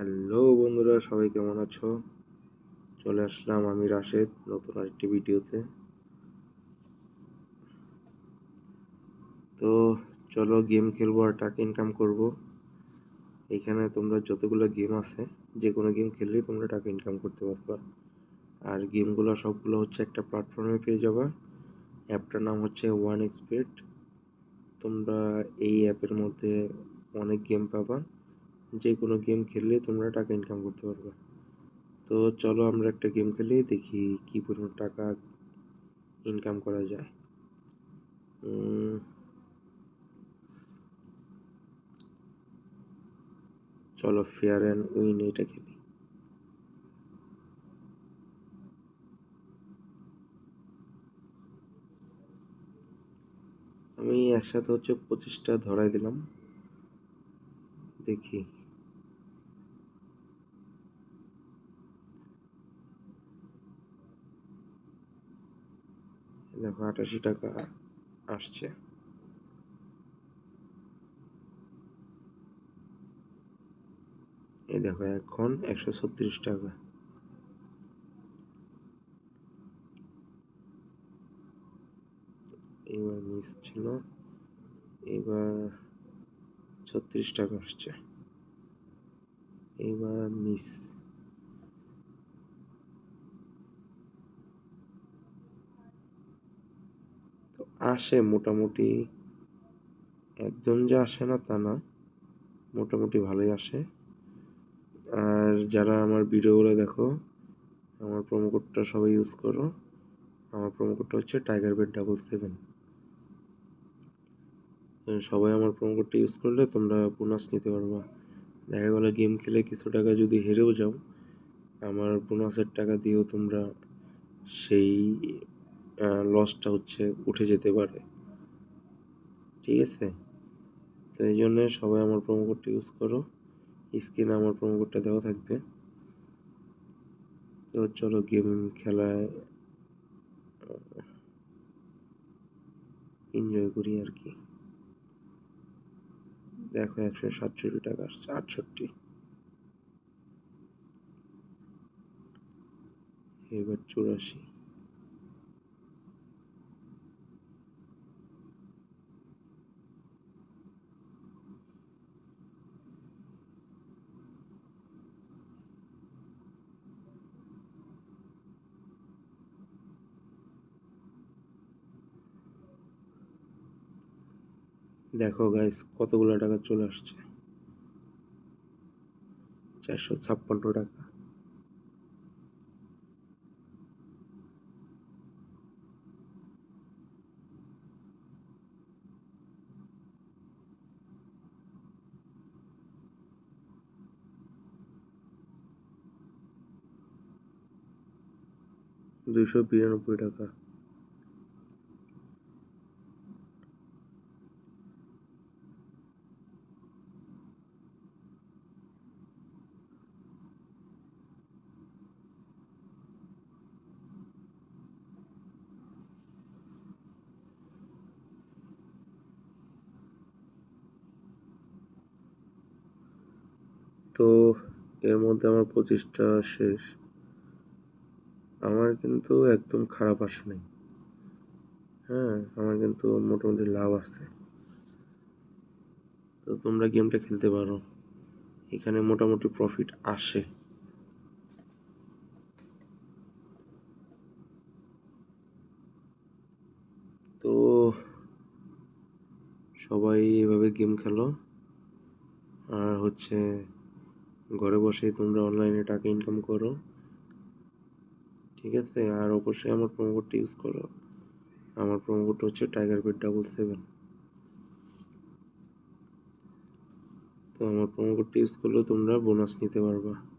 Hello বন্ধুরা, সবাই কেমন আছো? চলে আসলাম আমি রাশেদ, নতুন আরেকটি ভিডিওতে। তো চলো গেম খেলব আর টাকা ইনকাম করব। এখানে তোমরা যতগুলো গেম আছে যে কোনো গেম খেললেই তোমরা টাকা ইনকাম করতে পারবা। আর গেমগুলো সবগুলো হচ্ছে একটা প্ল্যাটফর্মে পেয়ে যাবা। অ্যাপটার নাম হচ্ছে ওয়ান এক্সপেট তোমরা এই অ্যাপের মধ্যে অনেক গেম পাবা। যে কোনো গেম খেললে তোমরা টাকা ইনকাম করতে পারবে। তো চলো আমরা একটা গেম খেলি, দেখি কি পরিমাণ টাকা ইনকাম করা যায়। চলো ফেয়ার অ্যান্ড উইন এটা খেলি। আমি একসাথে হচ্ছে পঁচিশটা ধরাই দিলাম। দেখি। দেখো আটাশি টাকা আসছে। এই দেখো, এখন একশো ছত্রিশ টাকা। এবার মিস ছিল, এবার ছত্রিশ টাকা আসছে। এবার মিস তো আসে মোটামুটি একদম যে আসে না তা না, মোটামুটি ভালোই আসে। আর যারা আমার ভিডিওগুলো দেখো, আমার প্রোমো কোডটা সবাই ইউজ করো। আমার প্রোমো কোডটা হচ্ছে টাইগার বেড ডাবল সেভেন সবাই আমার প্রোমো কোডটা ইউজ করলে তোমরা বোনাস নিতে পারবা। দেখা গেলো গেম খেলে কিছু টাকা যদি হেরেও যাও, আমার বোনাসের টাকা দিয়েও তোমরা সেই লসটা হচ্ছে, উঠে যেতে পারে। ঠিক আছে? তো এই জন্যে সবাই আমার প্রোমো কোডটা ইউজ করো। স্ক্রিনে আমার প্রোমো কোডটা দেওয়া থাকবে। তো চলো গেম খেলায় এনজয় করি আর কি। দেখো একশো সাতষট্টি টাকা আসছে, আটষট্টি। এবার চুরাশি। দেখো গাইস কতগুলো টাকা চলে আসছে। চারশো ছাপ্পান্ন টাকা। দুইশো বিরানব্বই টাকা। তো এর মধ্যে আমার পঁচিশটা শেষ। আমার কিন্তু একদম খারাপ আসে নাই। হ্যাঁ আমার কিন্তু মোটামুটি লাভ আসছে। তো তোমরা গেমটা খেলতে পারো। এখানে মোটামুটি প্রফিট আসে। তো সবাই এভাবে গেম খেলো। আর হচ্ছে ঘরে বসেই তোমরা অনলাইনে টাকা ইনকাম করো। ঠিক আছে? আর অবশ্যই আমার প্রোমো কোডটা ইউজ করো। আমার প্রোমো কোড হচ্ছে টাইগার বেড ডাবল সেভেন তো আমার প্রোমো কোডটা ইউজ করলে তোমরা বোনাস নিতে পারবা।